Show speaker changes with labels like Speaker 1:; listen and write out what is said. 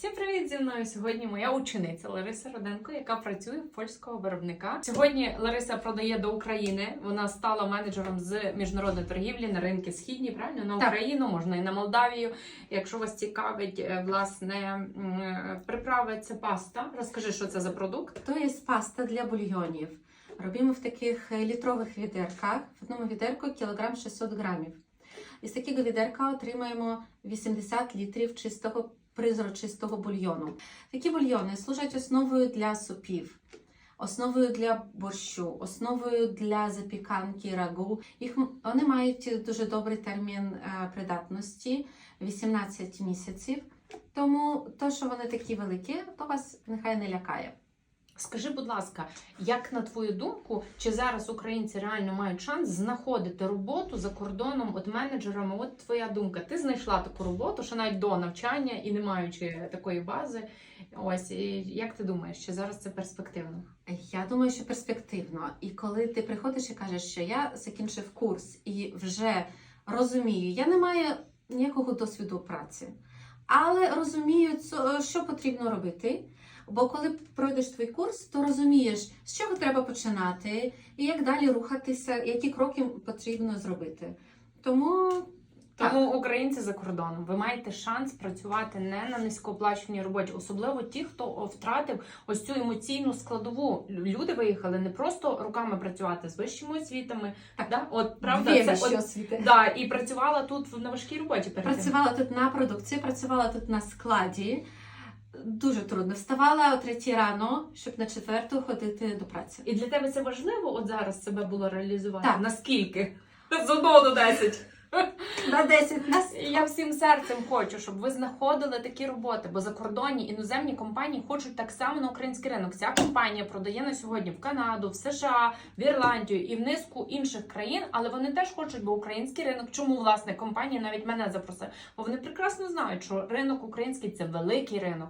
Speaker 1: Всім привіт зі мною сьогодні моя учениця Лариса Роденко, яка працює в польського виробника. Сьогодні Лариса продає до України. Вона стала менеджером з міжнародної торгівлі на ринки східні, правильно на
Speaker 2: Так.
Speaker 1: Україну, можна і на Молдавію. Якщо вас цікавить е, власне приправи, це паста. Розкажи, що це за продукт.
Speaker 2: To jest pasta dla bulionів. Робимо в таких е, літрових відерках. В одному відерку кілограм 600 грамів. Із такого відерка отримаємо 80 літрів чистого призрачистого бульйону. Такі бульйони служать основою для супів, основою для борщу, основою для запіканки рагу. Їх вони мають дуже добрий термін е, придатності 18 місяців. Тому то, що вони такі великі, то вас нехай не лякає.
Speaker 1: Скажи, будь ласка, як на твою думку, чи зараз українці реально мають шанс знаходити роботу за кордоном от менеджерами? От твоя думка, ти знайшла таку роботу, що навіть до навчання і не маючи такої бази. Ось і як ти думаєш, чи зараз це перспективно?
Speaker 2: Я думаю, що перспективно. І коли ти приходиш і кажеш, що я закінчив курс і вже розумію, я не маю ніякого досвіду праці, але розумію, що потрібно робити. Бо коли пройдеш твій курс, то розумієш, з чого треба починати, і як далі рухатися, які кроки потрібно зробити. Тому
Speaker 1: Тому українці за кордоном, ви маєте шанс працювати не на низькооплачуваній роботі, особливо ті, хто втратив ось цю емоційну складову. Люди виїхали не просто руками працювати з вищими освітами.
Speaker 2: Так.
Speaker 1: да? от правда,
Speaker 2: дві
Speaker 1: це от,
Speaker 2: освіти.
Speaker 1: да, і працювала тут на важкій роботі. Перед тим.
Speaker 2: Працювала тут на продукції, працювала тут на складі. Дуже трудно. Вставала о третій рано, щоб на четверту ходити до праці.
Speaker 1: І для тебе це важливо от зараз себе було реалізувати?
Speaker 2: Так.
Speaker 1: Наскільки? З 1 до 10.
Speaker 2: На 10 нас
Speaker 1: І Я всім серцем хочу, щоб ви знаходили такі роботи, бо закордонні іноземні компанії хочуть так само на український ринок. Ця компанія продає на сьогодні в Канаду, в США, в Ірландію і в низку інших країн, але вони теж хочуть, бо український ринок. Чому власне компанія навіть мене запросила? Бо вони прекрасно знають, що ринок український це великий ринок.